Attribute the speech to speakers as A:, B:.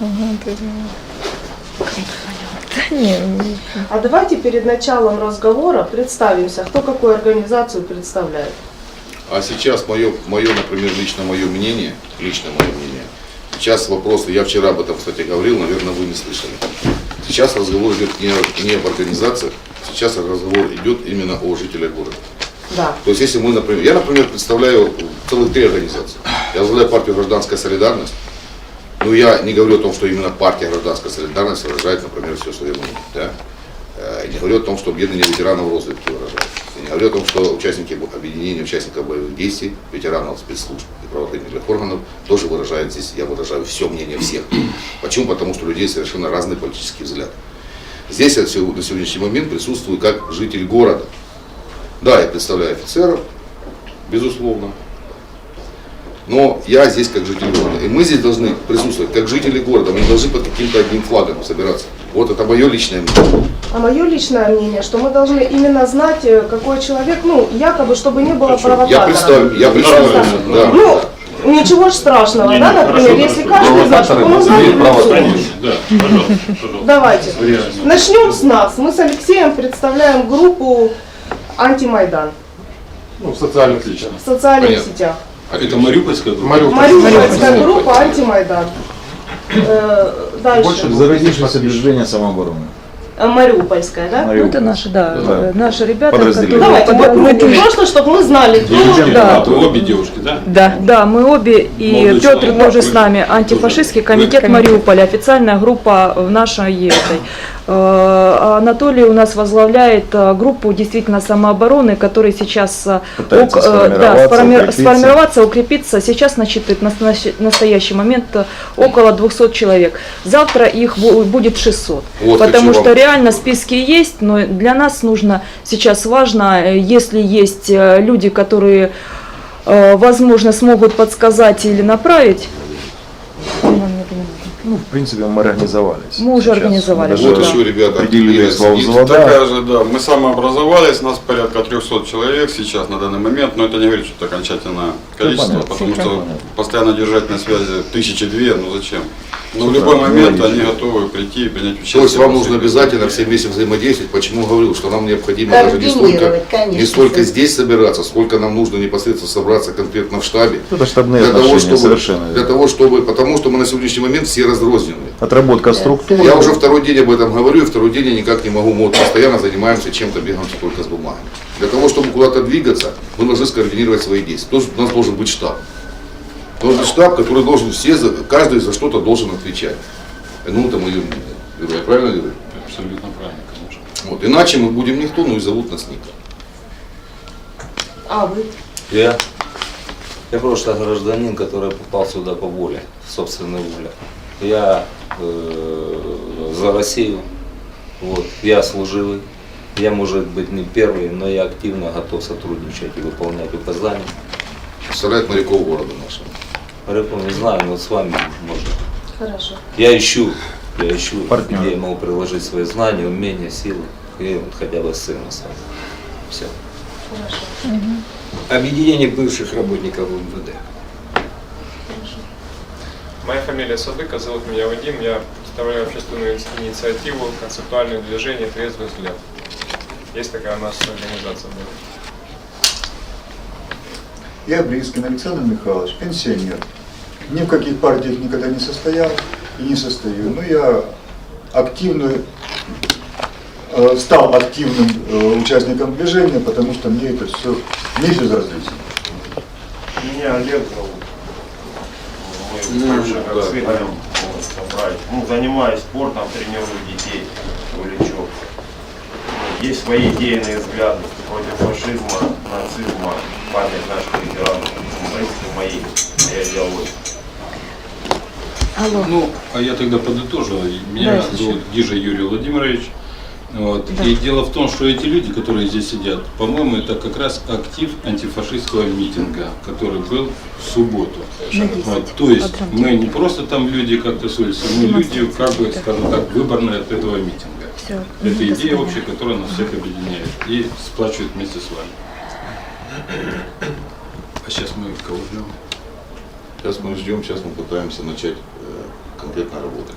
A: Ага, Да не, ну,
B: А давайте перед началом разговора представимся, кто какую организацию представляет.
C: А сейчас мое, мое, например, лично мое мнение, лично мое мнение. Сейчас вопросы, я вчера об этом, кстати, говорил, наверное, вы не слышали. Сейчас разговор идет не, не об организациях, сейчас разговор идет именно о жителях города.
B: Да.
C: То есть, если мы, например, я, например, представляю целых три организации. Я возглавляю партию «Гражданская солидарность», но я не говорю о том, что именно партия «Гражданская солидарность» выражает, например, все свое мнение. Да? Э, Я не говорю о том, что объединение ветеранов розвідки выражает. Я не говорю о том, что участники объединения участников боевых действий, ветеранов спецслужб и правоохранительных органов тоже выражают здесь, я выражаю все мнение всех. Почему? Потому что у людей совершенно разные политические взгляды. Здесь я на сегодняшний момент присутствую как житель города. Да, я представляю офицеров, безусловно. Но я здесь как житель города. И мы здесь должны присутствовать как жители города. Мы не должны под каким-то одним флагом собираться. Вот это мое личное мнение.
B: А мое личное мнение, что мы должны именно знать, э, какой человек, ну, якобы, чтобы не было
C: Я
B: провокатора.
C: представлю, я представлю. Да.
B: Ну, ничего ж страшного,
D: Не,
B: да,
D: не,
B: например,
D: хорошо,
B: если
D: хорошо.
B: каждый знает, чтобы он знал
E: имеют право
D: да, пожалуйста, пожалуйста.
B: Давайте. Начнем с нас. Мы с Алексеем представляем группу «Антимайдан»
E: Ну, в социальных лично.
B: в социальных
C: Понятно.
B: сетях.
D: А это Мариупольская группа?
E: Мариуполь.
B: Мариупольская группа «Антимайдан». Э, Дальше.
E: Больше
F: Зародившееся движение самообороны.
B: Э, Мариупольская, да?
A: ну, это наши, да,
F: Да.
A: э, наши ребята, которые...
B: Давайте,
A: под-
B: мы,
A: мы-
B: просто, чтобы мы знали, кто...
D: Девушки,
A: Да.
D: вы обе девушки, да?
A: Да, да, мы обе, и
D: Молодой
A: Петр
D: человек.
A: тоже
D: Вы-
A: с нами, антифашистский комитет вы- Мариуполя, официальная группа в нашей этой. Э, Анатолий у нас возглавляет э, группу действительно самообороны, который сейчас ок- э, да,
F: сформироваться,
A: сформи-
F: укрепиться.
A: сформироваться, укрепиться. Сейчас насчитывает на настоящий- момент около 200 человек. Завтра их бу- будет 600.
C: Вот
A: потому что
C: вам-
A: реально списки есть, но для нас нужно сейчас важно, если есть люди, которые возможно, смогут подсказать или направить. Нам это не нужно.
F: Ну, в принципе, мы организовались.
A: Мы уже
F: Сейчас. даже
C: Вот
A: да.
C: еще, ребята,
F: определили взвода.
G: Такая же, да. Мы самообразовались, нас порядка 300 человек сейчас на данный момент, но это не говорит, что это окончательное количество,
F: понятно,
G: потому что
F: понятно.
G: постоянно держать на связи тысячи две, ну зачем? Но в любой момент они готовы прийти и принять участие.
C: То есть вам нужно обязательно все вместе взаимодействовать. Почему говорил, что нам необходимо даже не столько, не столько здесь собираться, сколько нам нужно непосредственно собраться конкретно в штабе.
F: Это штабные
C: Для того, чтобы,
F: совершенно.
C: для того, чтобы, потому что мы на сегодняшний момент все разрознены.
F: Отработка структуры.
C: Я уже второй день об этом говорю, и второй день я никак не могу, мы вот постоянно занимаемся чем-то, бегаемся только с бумагами. Для того, чтобы куда-то двигаться, мы должны скоординировать свои действия. Тоже у нас должен быть штаб. Должен быть штаб, который должен все, за- каждый за что-то должен отвечать. Ну, мнение. Говорю, Я правильно говорю?
D: Абсолютно правильно, конечно.
C: Вот. Иначе мы будем никто, ну и зовут нас никто.
B: А, вы?
H: Я, я просто гражданин, который попал сюда по воле, собственной воле. Я э, за Россию, вот, я служивый, я, может быть, не первый, но я активно готов сотрудничать и выполнять указания.
C: Представляет моряков города нашего.
H: Рыбу не знаю, но с вами можно.
B: Хорошо.
H: Я ищу, я ищу,
F: Партнера.
H: где я могу приложить свои знания, умения, силы, и вот хотя бы сына с вами. Все.
I: Объединение бывших работников МВД.
J: Моя фамилия Садыка, зовут меня Вадим, я представляю общественную инициативу, концептуальное движение «Трезвый взгляд». Есть такая у нас организация. была.
K: Я Брискин Александр Михайлович, пенсионер. Ни в каких партиях никогда не состоял и не состою. Но я активный, э, стал активным э, участником движения, потому что мне это все не безразлично.
D: Меня Олег зовут. Мы
G: Ну,
D: больше как
G: да.
D: с Игорем собрались. Ну, занимаюсь спортом, тренирую детей, увлечу. Есть свои идейные взгляды против фашизма, нацизма, память наших ветеранов. В принципе, мои, моя идеология.
A: Алло.
D: Ну, а я тогда подытожу. Меня
A: Да,
D: зовут Гижа Юрий Владимирович. Вот.
A: Да.
D: И дело в том, что эти люди, которые здесь сидят, по-моему, это как раз актив антифашистского митинга, который был в субботу.
A: На 10.
D: Вот, то есть мы не просто там люди как-то ссорились, мы люди, как бы, скажем так, выборные от этого митинга.
A: Все.
D: Это идея общая, которая нас всех объединяет и сплачивает вместе с вами. А сейчас мы кого ждем?
C: Сейчас мы ждем, сейчас мы пытаемся начать э, конкретно работать.